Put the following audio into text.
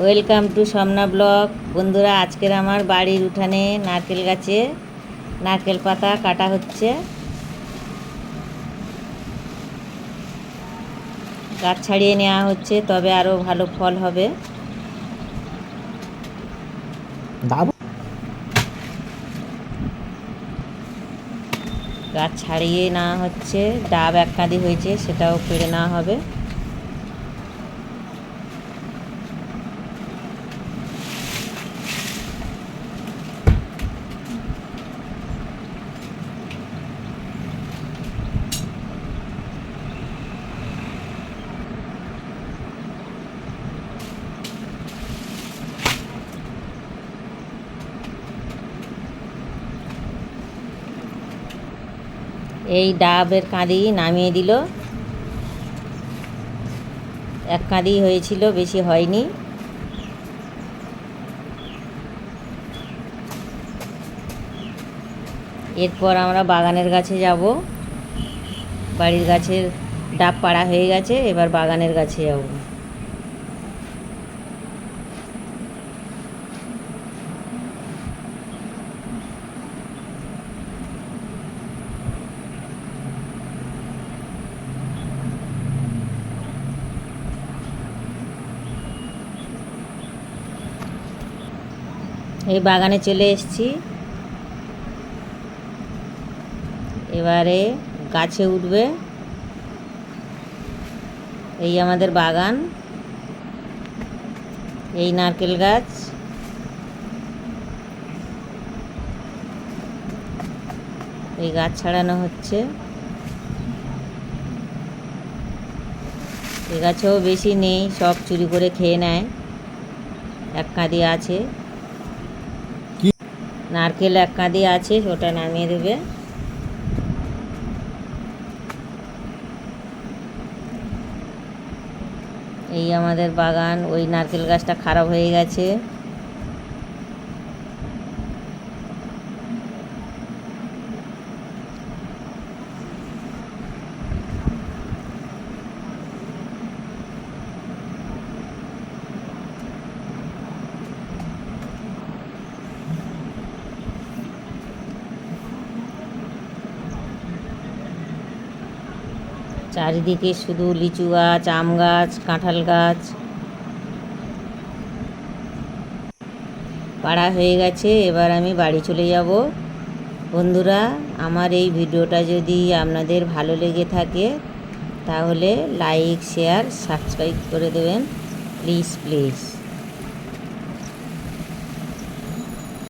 Welcome to সমনা block বন্ধুরা আজকের আমার বাড়ির উঠানে নারকেল গাছে নারকেল পাতা কাটা হচ্ছে। গাছ ছাড়িয়ে নেওয়া হচ্ছে তবে আরও ভালো ফল হবে। গাছ ছাড়িয়ে নেওয়া হচ্ছে ডাব এক কাঁদি হয়েছে সেটাও পেড়ে নেওয়া হবে। এই ডাবের কাঁদি নামিয়ে দিল। এক কাঁদি হয়েছিল, বেশি হয়নি। এরপর আমরা বাগানের গাছে যাব। বাড়ির গাছের ডাব পাড়া হয়ে গেছে, এবার বাগানের গাছে যাব। এই বাগানে চলে এসেছি। এবারে গাছে উঠবে। এই আমাদের বাগান। এই নারকেল গাছ। এই গাছ ছাড়ানো হচ্ছে। এ গাছেও বেশি নেই, সব চুরি করে খেয়ে নেয়। এক কাঁদি আছে? নারকেল এক কাঁদি আছে, ওটা নামিয়ে দেবে। এই আমাদের বাগান, ওই নারকেল গাছটা খারাপ হয়ে গেছে। চারিদিকে শুধু লিচু গাছ, আম গাছ, কাঁঠাল গাছ। পাড়া হয়ে গেছে, এবার আমি বাড়ি চলে যাব। বন্ধুরা, আমার এই ভিডিওটা যদি আপনাদের ভালো লেগে থাকে, তাহলে লাইক, শেয়ার, সাবস্ক্রাইব করে দেবেন, প্লিজ প্লিজ।